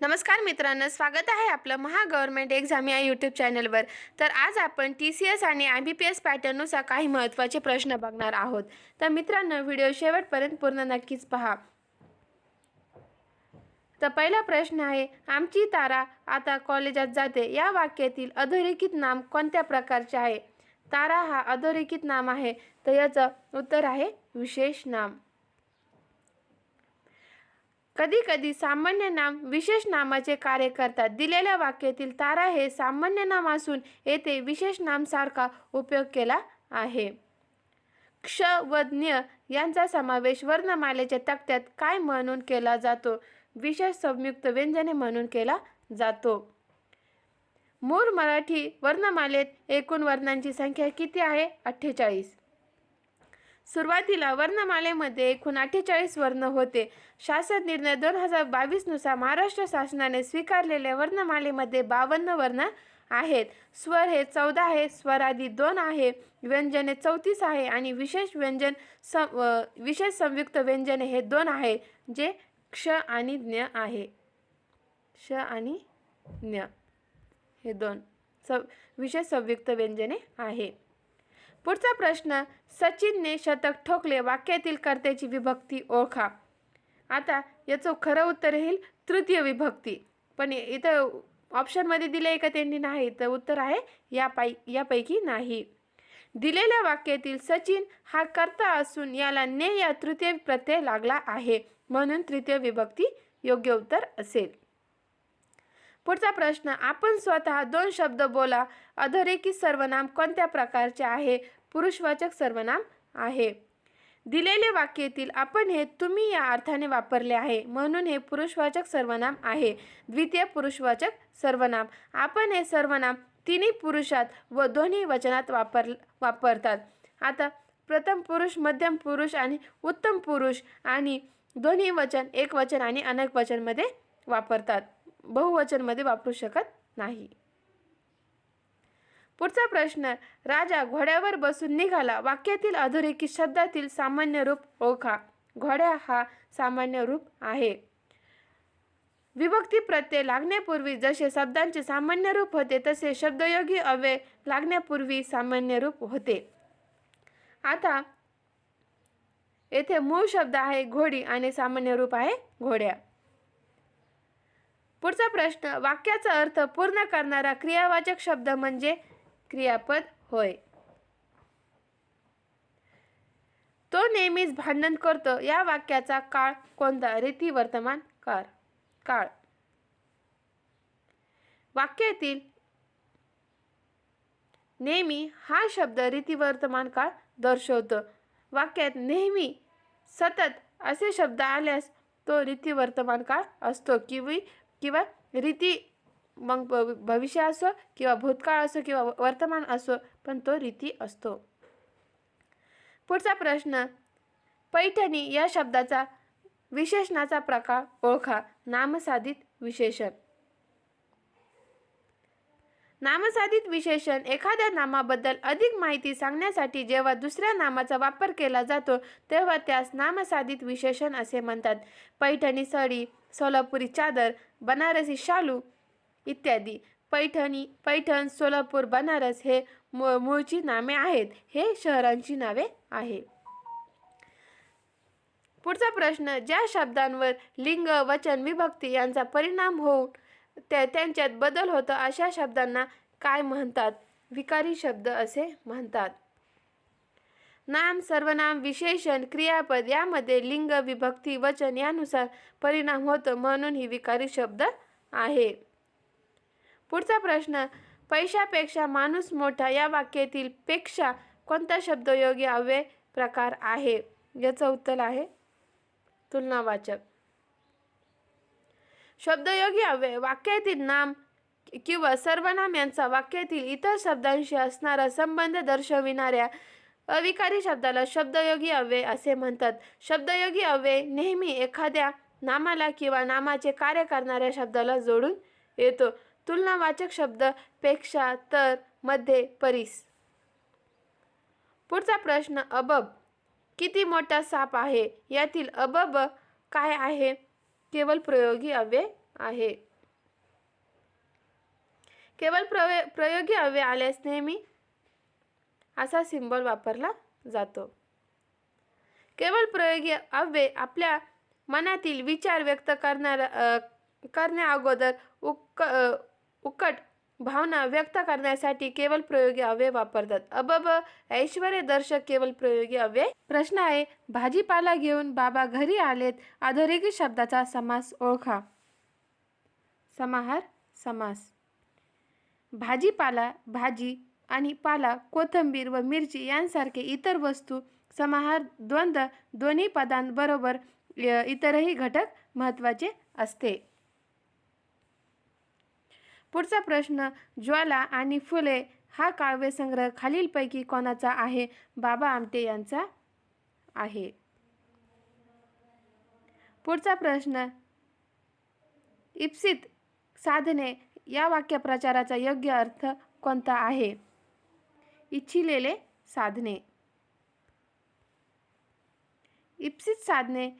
नमस्कार मित्रांनो स्वागत आहे आपलं महा गव्हर्नमेंट एक्झाम या यूट्यूब चॅनलवर. तर आज आपण टी सी एस आणि आय बी पी एस पॅटर्ननुसार काही महत्त्वाचे प्रश्न बघणार आहोत. तर मित्रांनो व्हिडिओ शेवटपर्यंत पूर्ण नक्कीच पहा. तर पहिला प्रश्न आहे आमची तारा आता कॉलेजात जाते. या वाक्यातील अधोरेखित नाम कोणत्या प्रकारचे आहे? तारा हा अधोरेखित नाम आहे. तर याचं उत्तर आहे विशेष नाम. कधी कधी सामान्य नाम विशेष नामाचे कार्य करतात. दिलेल्या वाक्यातील तारा हे सामान्य नाम असून येथे विशेष नामसारखा उपयोग केला आहे. क्ष व ज्ञ यांचा समावेश वर्णमालेच्या तक्त्यात काय म्हणून केला जातो? विशेष संयुक्त व्यंजने म्हणून केला जातो. मूळ मराठी वर्णमालेत एकूण वर्णांची संख्या किती आहे? अठ्ठेचाळीस. सुरुवातीला वर्णमालेमध्ये एकूण अठ्ठेचाळीस वर्ण होते. शासन निर्णय दोन हजार बावीसनुसार महाराष्ट्र शासनाने स्वीकारलेल्या वर्णमालेमध्ये बावन्न वर्ण आहेत. स्वर हे चौदा आहे स्वरादी दोन आहे व्यंजने चौतीस आहे आणि विशेष व्यंजन स विशेष संयुक्त व्यंजने हे दोन आहे जे क्ष आणि ज्ञ आहे. क्ष आणि ज्ञ हे दोन स विशेष संयुक्त व्यंजने आहे. पुढचा प्रश्न सचिनने शतक ठोकले वाक्यातील कर्त्याची विभक्ती ओळखा. आता याचं खरं उत्तर येईल तृतीय विभक्ती. पण इथं ऑप्शनमध्ये दिले का त्यांनी नाही? तर उत्तर आहे या पाई यापैकी नाही. दिलेल्या वाक्यातील सचिन हा कर्ता असून याला ने या तृतीय प्रत्यय लागला आहे. म्हणून तृतीय विभक्ती योग्य उत्तर असेल. पुढचा प्रश्न आपण स्वतः दोन शब्द बोला. अधोरेखित सर्वनाम कोणत्या प्रकारचे आहे? पुरुषवाचक सर्वनाम आहे. दिलेले वाक्यातील आपण हे तुम्ही या अर्थाने वापरले आहे म्हणून हे पुरुषवाचक सर्वनाम आहे. द्वितीय पुरुषवाचक सर्वनाम. आपण हे सर्वनाम तिन्ही पुरुषात व दोन्ही वचनात वापर वापरतात. आता प्रथम पुरुष मध्यम पुरुष आणि उत्तम पुरुष आणि दोन्ही वचन एक वचन आणि अनेक वचनमध्ये वापरतात. बहुवचनमध्ये वापरू शकत नाही. पुढचा प्रश्न राजा घोड्यावर बसून निघाला. वाक्यातील अधोरेखित शब्दातील सामान्य रूप ओळखा. घोड्या हा सामान्य रूप आहे. विभक्ती प्रत्यय लागण्यापूर्वी जसे शब्दांचे सामान्य रूप होते तसे शब्दयोगी अव्यय लागण्यापूर्वी सामान्य रूप होते. आता येथे मूळ शब्द आहे घोडी आणि सामान्य रूप आहे घोड्या. पुढचा प्रश्न वाक्याचा अर्थ पूर्ण करणारा क्रियावाचक शब्द म्हणजे क्रियापद होय. तो नेहमीच भांडण करतो. या वाक्याचा काळ कोणता? रीती वर्तमान काळ. काळ. वाक्यातील नेहमी हा शब्द रीती वर्तमान काळ दर्शवतो. वाक्यात नेहमी सतत असे शब्द आल्यास तो रीती वर्तमान काळ असतो किंवा किंवा रीती मग भ- भविष्य असो किंवा भूतकाळ असो किंवा वर्तमान असो पण तो रीती असतो. पुढचा प्रश्न पैठणी या शब्दाचा विशेषणाचा प्रकार ओळखा. नामसाधित विशेषण. नामसाधित विशेषण एखाद्या नामाबद्दल अधिक माहिती सांगण्यासाठी जेव्हा दुसऱ्या नामाचा वापर केला जातो तेव्हा त्यास नामसाधित विशेषण असे म्हणतात. पैठणी सडी सोलापुरी चादर बनारसी शालू इत्यादी. पैठणी पैठण सोलापूर बनारस हे मूळ मूळची नामे आहेत. हे शहरांची नावे आहे. पुढचा प्रश्न ज्या शब्दांवर लिंग वचन विभक्ती यांचा परिणाम होऊन त्या त्यांच्यात बदल होतो अशा शब्दांना काय म्हणतात? विकारी शब्द असे म्हणतात. नाम सर्वनाम विशेषण क्रियापद यामध्ये लिंग विभक्ती वचन यानुसार परिणाम होतो म्हणून ही विकारी शब्द आहे. पुढचा प्रश्न पैशापेक्षा माणूस मोठा या वाक्यातील पेक्षा कोणता शब्दयोगी अव्यय प्रकार आहे? याचं उत्तर आहे तुलनावाचक. शब्दयोगी अव्यय वाक्यातील नाम किंवा सर्वनाम यांचा वाक्यातील इतर शब्दांशी असणारा संबंध दर्शविणाऱ्या अविकारी शब्दाला शब्दयोगी अव्यय असे म्हणतात. शब्दयोगी अव्यय नेहमी एखाद्या नामाला किंवा नामाचे कार्य करणाऱ्या शब्दाला जोडून येतो. तुलनावाचक शब्दपेक्षा तर मध्ये परीस. पुढचा प्रश्न अबब किती मोठा साप आहे? यातील अबब काय आहे? केवळ प्रयोगी अव्यय आहे. केवळ प्रवे प्रयोगी अव्यय आल्यास नेहमी असा सिम्बॉल वापरला जातो. केवळ प्रयोगी अव्यय आपल्या मनातील विचार व्यक्त करणार अ, करण्याअगोदर उक उकट भावना व्यक्त करण्यासाठी केवळ प्रयोगी अव्यय वापरतात. अबब ऐश्वर्य दर्शक केवळ प्रयोगी अव्यय? प्रश्न आहे भाजीपाला घेऊन बाबा घरी आलेत अधोरेखित शब्दाचा समास ओळखा. समाहार समास. भाजीपाला भाजी आणि पाला कोथिंबीर व मिरची यांसारखे इतर वस्तू समाहार द्वंद्व दोन्ही पदांबरोबर इतरही घटक महत्त्वाचे असते. पुढचा प्रश्न ज्वाला आणि फुले हा काव्यसंग्रह खालीलपैकी कोणाचा आहे? बाबा आमटे यांचा आहे. पुढचा प्रश्न इप्सित साधने या वाक्यप्रचाराचा योग्य अर्थ कोणता आहे? इच्छिलेले साधने. इप्सित साधने.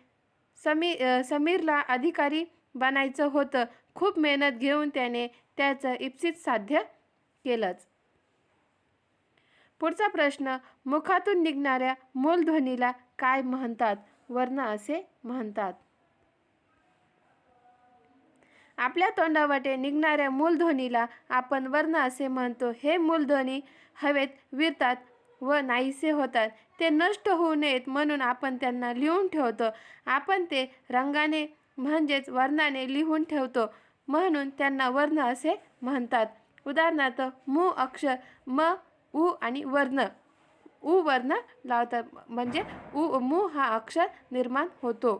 समी समीरला अधिकारी बनायचं होतं. खूप मेहनत घेऊन त्याने त्याचं इप्सित साध्य केलंच. पुढचा प्रश्न मुखातून निघणाऱ्या मूलध्वनीला काय म्हणतात? वर्ण असे म्हणतात. आपल्या तोंडावाटे निघणाऱ्या मूलध्वनीला आपण वर्ण असे म्हणतो. हे मूलध्वनी हवेत विरतात व नाहीसे होतात. ते नष्ट होऊ नयेत म्हणून आपण त्यांना लिहून ठेवतो. आपण ते रंगाने म्हणजेच वर्णाने लिहून ठेवतो म्हणून त्यांना वर्ण असे म्हणतात. उदाहरणार्थ मू अक्षर म उ आणि वर्ण. उ वर्ण लावतात. म्हणजे उ मू हा अक्षर निर्माण होतो.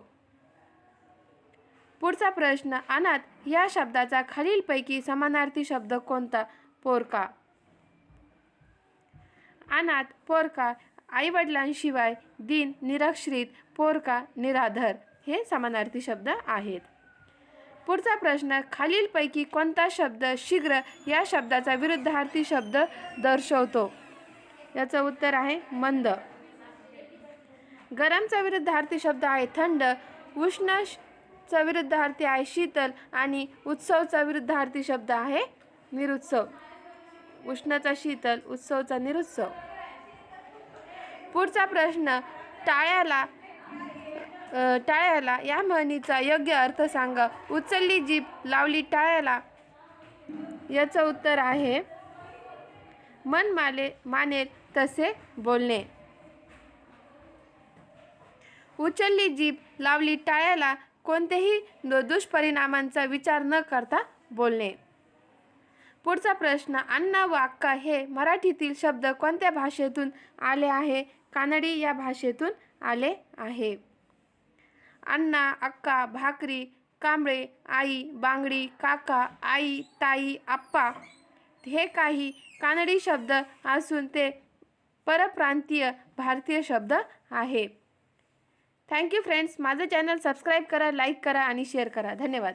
पुढचा प्रश्न अनाथ या शब्दाचा खालीलपैकी समानार्थी शब्द कोणता? पोरका. अनाथ पोरका आईवडिलांशिवाय दिन निरक्षरित पोरका निराधर हे समानार्थी शब्द आहेत. पुढचा प्रश्न खालीलपैकी कोणता शब्द शीघ्र या शब्दाचा विरुद्धार्थी शब्द दर्शवतो? याचं उत्तर आहे मंद. गरमचा विरुद्धार्थी शब्द आहे थंड उष्ण श- चा विरुद्धार्थी आहे शीतल आणि उत्सवचा विरुद्धार्थी शब्द आहे निरुत्सव. उष्णचा शीतल उत्सवचा निरुत्सव. पुढचा प्रश्न टाळ्याला टाळ्याला या म्हणीचा योग्य अर्थ सांगा. उचलली जीभ लावली टाळ्याला. याचं उत्तर आहे मन माले मानेल तसे बोलणे. उचलली जीभ लावली टाळ्याला कोणत्याही दु- दुष्परिणामांचा विचार न करता बोलणे. पुढचा प्रश्न अण्णा व अक्का हे मराठीतील शब्द कोणत्या भाषेतून आले आहे? कानडी या भाषेतून आले आहे. अण्णा अक्का भाकरी कांबळे आई बांगडी काका आई ताई आप्पा हे काही कानडी शब्द असून ते परप्रांतीय भारतीय शब्द आहे. Thank you friends. माझं चॅनल सबस्क्राईब करा लाईक करा आणि शेअर करा. धन्यवाद.